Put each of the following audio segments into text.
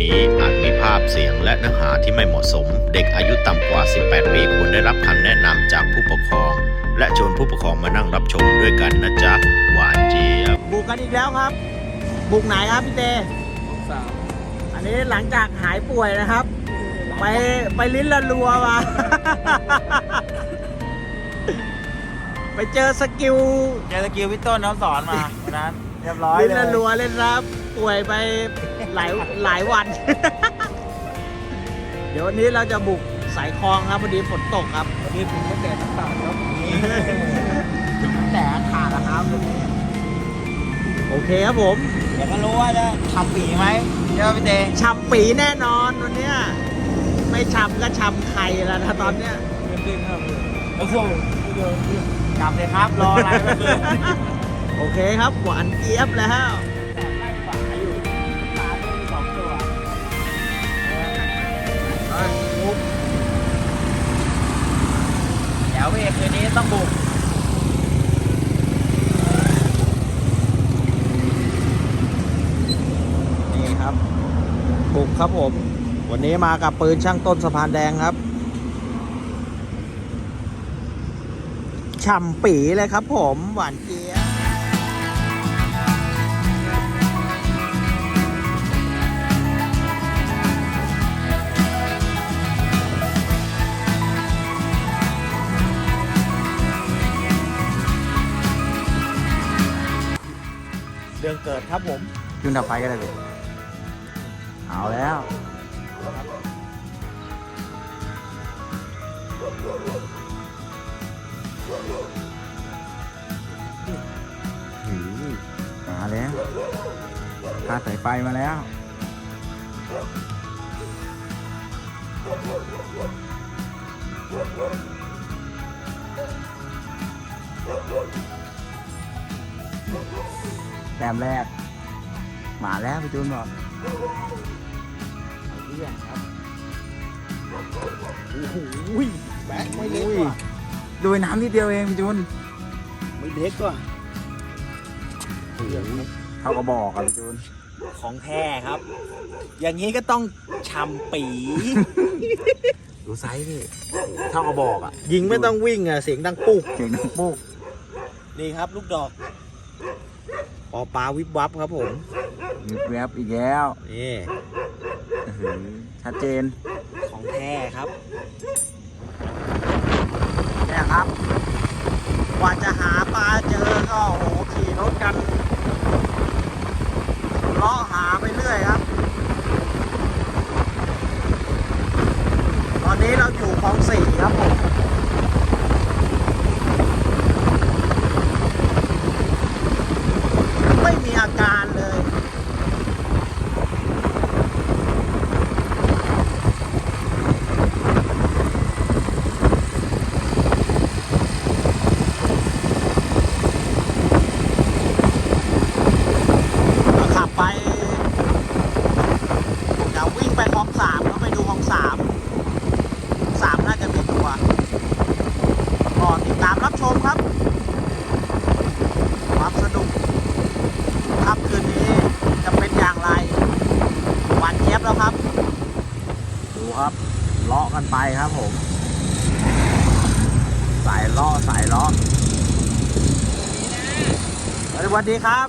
นี้อาจมีภาพเสียงและเนื้อหาที่ไม่เหมาะสม เด็กอายุต่ำกว่า 18 ปีควรได้รับคำแนะนำจากผู้ปกครอง และชวนผู้ปกครองมานั่งรับชมด้วยกันนะจ๊ะ หวานเจี๊ยบ บุกกันอีกแล้วครับ บุกไหนครับพี่เตสามอันนี้หลังจากหายป่วยนะครับ ไปไปลิ้นละรัวมา ไปเจอสกิล เจอสกิลพี่ต้นเขาสอนมาวันนั้นเรียบร้อยลิ้นเลละยรัวเล่นรับ ป่วยไป หลายหลายวัน เดี๋ยววันนี้เราจะบุกสายคลองครับพอดีฝนตกครับวันนี้ผมไม่แต่น้ำตาลครับแต่ขาดนะครับ โอเคครับผมเดี๋ยวก็รู้ว่าจะทำปีไหมเดี๋ยวพี่เตฉ่ำปีแน่นอนวันเนี้ยไม่ฉ่ำก็ฉ่ำไข่แล้วนะตอนเนี้ยเงินดิ้งครับโอ้โหกลับเลยครับรออะไรก็คือโอเคครับหวานเจี๊ยบแล้ว เดี๋ยวพี่คืนนี้ต้องบุกนี่ครับ บุกครับผม วันนี้มากับปืนช่างต้นสะพานแดงครับฉ่ำปีเลยครับผมหวานเจี๊ย รื่องเกิดครับผมจุนดับไฟก็ได้เลยเอาแล้วหือมาแล้วพาสายไฟมาแล้ว Whoa, whoa, whoa, whoa. แต้มแรก มาแล้วพี่จูนบอกเรื่องครับโอ้โหแบ็คไม่เล็กอุ้ยกว่าดูน้ำนิดเดียวเองพี่จูนไม่เล็กกว่าเท่ากับบอกอะพี่จูนของแท้ครับ อย่างนี้ก็ต้องชำปีดูไซส์ดิเท่ากับบอกอะยิงไม่ต้องวิ่งอะเสียงดังปุ๊กเก่งนักปุ๊กนี่ครับ ลูกดอก ปอปลาวิบวับครับผมมีแวบอีกแล้วนี่อื้อหือชัดเจนของแท้ครับเนี่ยครับ กว่าจะหาปลาเจอก็โอ้โหขี่รถกันเลาะหาไปเรื่อยครับ ตอนนี้เราอยู่คลองสี่ครับผม ไม่มีอาการเลย ก็ขับไปเดี๋ยววิ่งไปคลองสามก็ไปดูคลองสามสามน่าจะมีตัวก็ติดตามรับชมครับ ความสนุกค่ำคืนนี้จะเป็นอย่างไรหวานเจี๊ยบแล้วครับ ดูครับเลาะกัน ไปครับผม สายลาะสายลาะสวัสดีครับ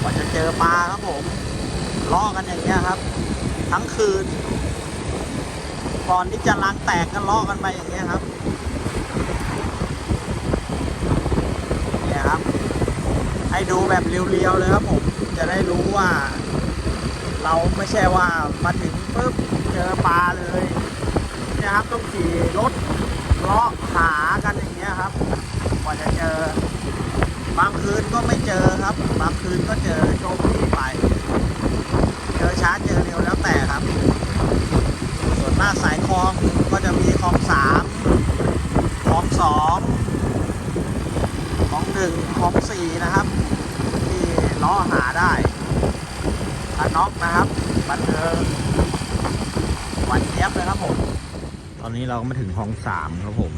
กว่าจะเจอปลาครับผมล่อกันอย่างเงี้ยครับ ทั้งคืน ก่อนที่จะล้างแตกก็ล่อกันไปอย่างเงี้ยครับเนี่ยครับ ให้ดูแบบเรียวๆเลยครับผมจะได้รู้ว่า เราไม่ใช่ว่ามาถึงปุ๊บเจอปลาเลยนี่ยครับต้องขี่รถเลาะหากันอย่างเงี้ยครับกว่าจะเจอ บางคืนก็ไม่เจอครับ บางคืนก็เจอโชคดีไป เจอช้าเจอเร็วแล้วแต่ครับ ส่วนมากสายคลองก็จะมีคลองสามคลองสองคลองหนึ่งคลองสี่นะครับ ที่ล้อหาได้ถ้าน็อกนะครั บันเทิงหวันเจี๊ยบเลยครับผม ตอนนี้เราก็มาถึงห้องสามครับผม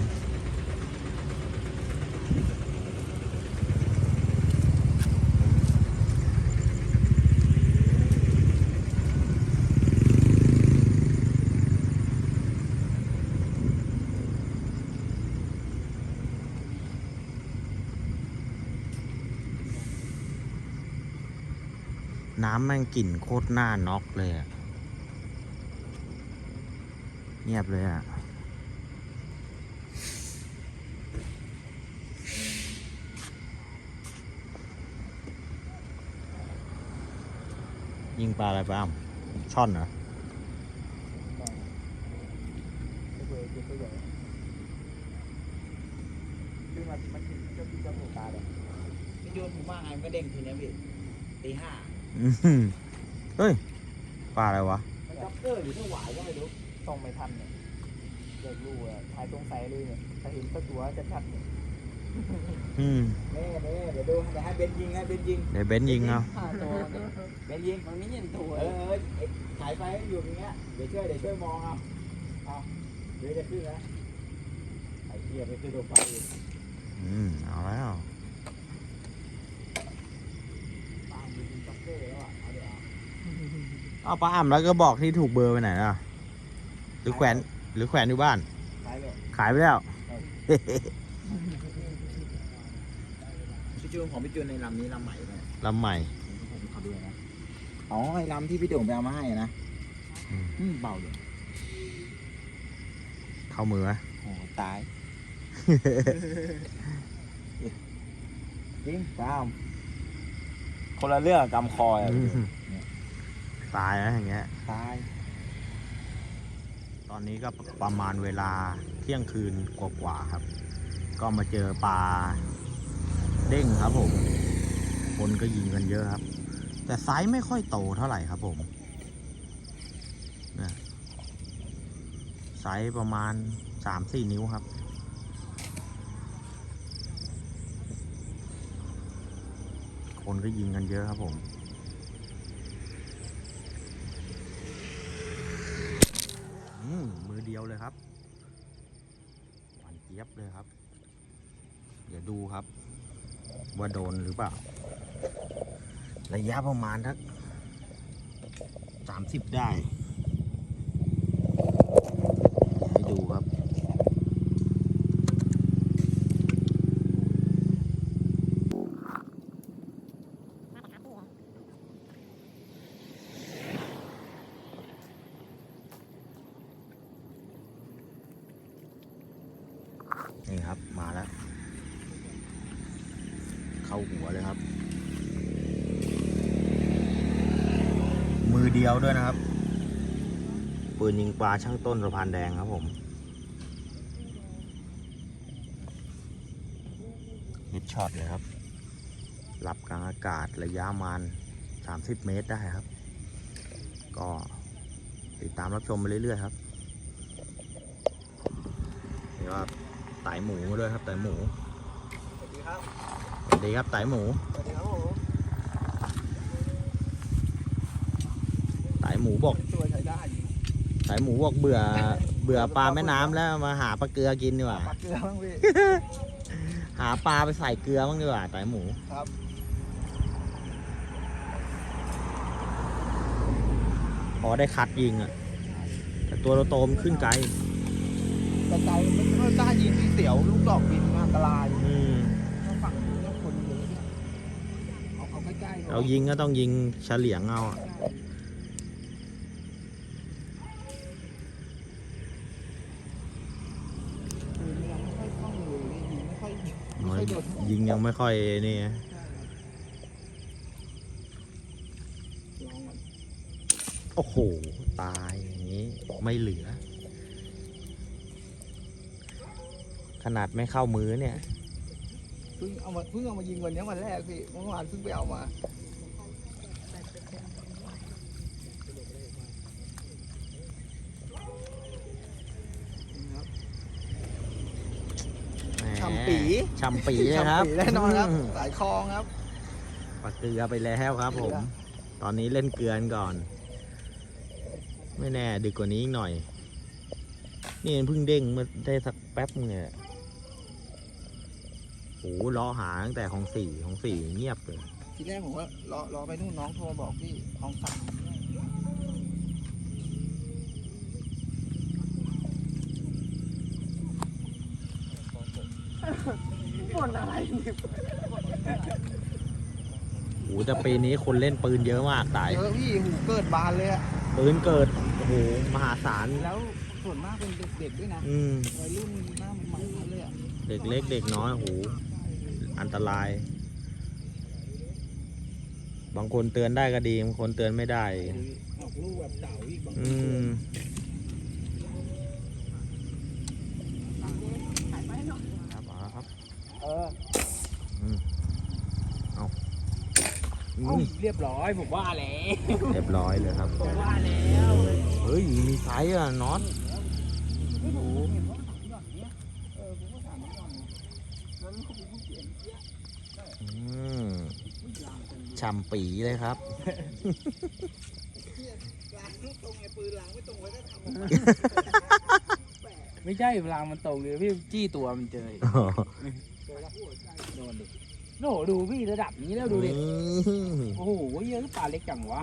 น้ำแม่งกลิ่นโคตรน่าน็อกเลยอะเงียบเลยอะยิงปลาอะไรปลาช่อนเหรอขึ้นมามันก็คือจมูกตาเลยพี่โยนผมว่าไงมันก็เด้งทีเนี้ยพี่ตีห้าอื้อหือ เฮ้ยปลาอะไรวะมันจ็อกเกอร์หรือถ้าหวายก็ไม่รู้ส่งไม่ทันเนี่ยเด็กรู้อะถ่ายตรงใสเลยเนี่ยถ้าเห็นสักตัวจะชัดเนี่ยอืมเน่เน่เดี๋ยวดูเดี๋ยวให้เบนยิงให้เบนยิงเดี๋ยวเบนซ์ยิงเอาห้าตัวเนี่ยเบนยิงมันไม่เห็นตัวเออเออเอ้ยถ่ายไปให้อยู่อย่างเงี้ยเดี๋ยวช่วยเดี๋ยวช่วยมองเอาเอาเดี๋ยวจะขึ้นแล้วไอ้เหี้ยไปขึ้นตัวไฟอีกอืมเอาแล้ว ตามยิงจ็อกเกอร์แล้วอะเอาเดี๋ยว เอาเอาปลาอ่ำแล้วก็บอกที่ถูกเบอร์ไปไหนล่ะ หรือแขวนหรือแขวนอยู่บ้านไปเลย ขายไปแล้วพี่จูนของพี่จูนในลำนี้ลำใหม่เลยลำใหม่ ผมขอดูนะอ๋อไอ้ลำที่พี่โด่งไปเอามาให้อะนะอืม อืมเบาเลยเข้ามือไหมโอ้ตาย จริงตามคนละเรื่องกับกำคอยอะอืม ตายนะอย่างเงี้ย ตาย ตอนนี้ก็ประมาณเวลาเที่ยงคืนกว่าๆครับ ก็มาเจอปลาเด้งครับผม คนก็ยิงกันเยอะครับ แต่ไซส์ไม่ค่อยโตเท่าไหร่ครับผมเนี่ยไซส์ประมาณสามสี่นิ้วครับคนก็ยิงกันเยอะครับผม เลยครับ เดี๋ยวดูครับ ว่าโดนหรือเปล่า ระยะประมาณทักสามสิบได้เดี๋ยวให้ดูครับ นี่ ครับ มาแล้ว เข้าหัวเลยครับ มือเดียวด้วยนะครับ ปืนยิงปลาช่างต้นสะพานแดงครับผมฮิตช็อตเลยครับรับกลางอากาศระยะมาณ30 เมตรได้ครับ ก็ติดตามรับชมไปเรื่อย ๆ ครับนี่ว่า ไตหมูมาด้วยครับไตหมูสวัสดีครับสวัสดีครับไตหมูสวัสดีครับผมไตหมูบอกช่วยใช้ได้อยู่ไตหมูบอกเบื่อเบื่อปลาแม่น้ำแล้วมาหาปลาเกลือกินดีกว่าปักเกลือบ้างพี่ หาปลาไปใส่เกลือบ้างดีกว่าไตหมูครับ พอได้คัดยิงอะแต่ตัวเราโตมันขึ้นไกล แต่ใจไม่ค่กล้ายิงที่เสียว ลูกดอกบินอันตรายอืมถ้าฝั่งนี้ก็คนเยอะเนี่ยเอาเอาใกล้ๆเรายิงก็ต้องยิงเฉลียงเอาอะปืนยังไม่ค่อยคล่องเลยยิงไม่ค่อยไม่ค่อยโดนยิงยังไม่ค่อยนี่ลองก่อน โอ้โห ตายอย่างนี้ ไม่เหลือ ขนาดไม่เข้ามือเนี่ยเพิ่งเอามาเพิ่งเอามายิงวันนี้วันแรกพี่เมื่อวานเพิ่งไปเอามาแหมฉ่ำปีฉ่ำปีเลยครับฉ่ำปีแน่นอนครับมสายคลองครับปลาเกลือไปแล้วครับ ผมเกลือตอนนี้เล่นเกลือนก่อน ไม่แน่ดึกกว่านี้อีกหน่อย นี่เพิ่งเด้งเมื่อได้สักแป๊บนึงเนี่ยโอ้โห ล้อหาตั้งแต่ของสี่ของสี่เงียบเลยทีแรกผมว่ารอรอไปนู่นน้องโทรบอกพี่ของสามโอ้โหแต่ปีนี้คนเล่นปืนเยอะมากตาย เยอะพี่หูเกิดบานเลยอะปืนเกิดโอ้โหมหาศาลแล้วส่วนมากเป็นเด็กๆด้วยนะอืมวัยรุ่นหน้าใหม่ๆเลยอะ เด็กเล็กเด็กน้อยโอ้โห อันตราย บางคนเตือนได้ก็ดี บางคนเตือนไม่ได้ ออกลูกแบบเต่าอีกบางอืม ครับเอาละครับเอออืมเรียบร้อยผมว่าแล้วเรียบร้อยเลยครับ ผมว่าแล้ว เฮ้ย มีไซส์อะน็อต ไม่รู้เห็นว่าถามหย่อนเนี้ยเออผมก็ถามหย่อนแล้วเขาเป็นผู้เขียน อืม ฉ่ำปีเลยครับล้างตรงไอ้ปืนล้างไม่ตรงไว้ก็ทำไม่ใช่เวลามันตรงเลยพี่จี้ตัวมันเจออีกโดนดิโหดูพี่ระดับนี้แล้วดูดิ โอ้โหเยอะปลาเล็กจังวะ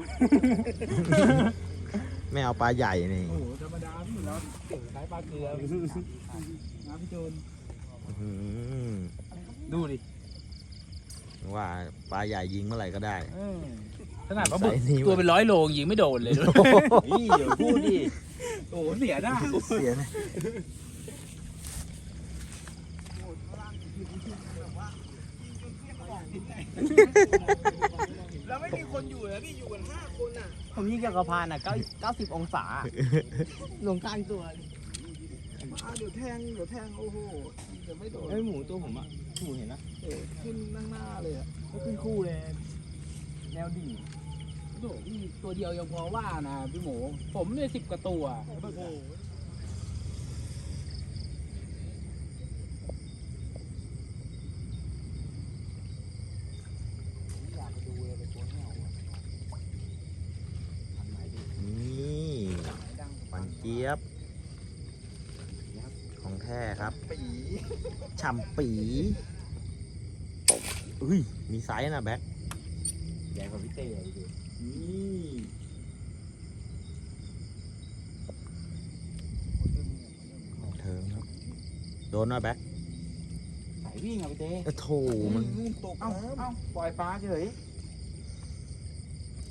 ไม่เอาปลาใหญ่นี่โอ้โหธรรมดาพี่เราเก่งใช้ปลาเกลือนะพี่โจนอืมดูดิ ว่าปลาใหญ่ยิงเมื่อไหร่ก็ได้เออขนาดปลาบึกใส่นี่ตัวเป็นร้อยโลยิงไม่โดนเลยดูนี่เดี๋ยวพูดดิโอ้โหเสียหน้าเสียนะแล้วไม่มีคนอยู่เลยพี่อยู่กันห้าคนอะผมยิงกับกระพานอะเก้าเก้าสิบองศา ลงกลางตัวเลย มาเดี๋ยวแทงเดี๋ยวแทงโอ้โหเดี๋ยวไม่โดนไอ้หมูตัวผมอะหมูเห็นนะเออขึ้นนั่งหน้าเลยอะก็ขึ้นคู่เลย แนวดิ่งโอ้โหพี่ตัวเดียวยังพอว่านะพี่หมู ผมเนี่ยสิบกว่าตัวโอ้โหนี่หวานเจี๊ยบของ แท้ครับปีฉ่ำปีอุ้ย มีไซส์นะแบ็คใหญ่กว่าพี่เต้เลยดินี่ของเทิงครับ โดนนะแบ็คสายวิ่งอะพี่เต้เอ้าโถมันตกเอ้าน้ำเอ้าปล่อยปลาเฉย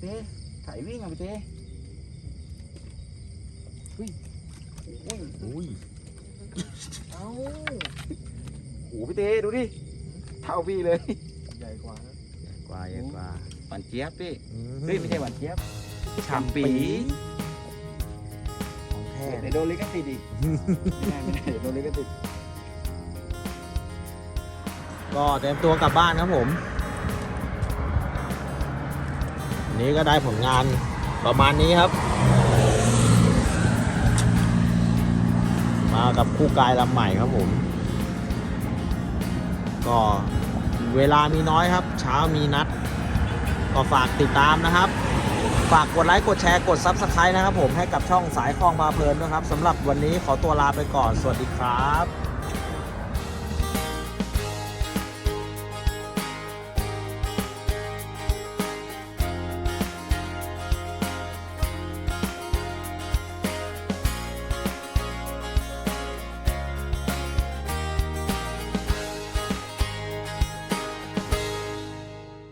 เต้สายวิ่งอะพี่เต้อุ้ย เอ้าโอ้พี่เต้ดูดิ เท่าพี่เลยใหญ่กว่าใหญ่กว่าใหญ่กว่าหวานเจี๊ยบพี่อืเฮ้ยไม่ใช่หวานเจี๊ยบฉ่ำปีของแท้เดี๋ยวโดนลิขสิทธิ์อีกไม่ได้ไม่ได้เดี๋ยวโดนลิขสิทธิ์ก็เตรียมตัวกลับบ้านครับผมวันนี้ก็ได้ผลงานประมาณนี้ครับ กับคู่กายลำใหม่ครับผม ก็เวลามีน้อยครับ เช้ามีนัด ก็ฝากติดตามนะครับ ฝากกดไลค์กดแชร์กด Subscribe นะครับผมให้กับช่องสายคลองพาเพลินด้วยครับสำหรับวันนี้ขอตัวลาไปก่อน สวัสดีครับ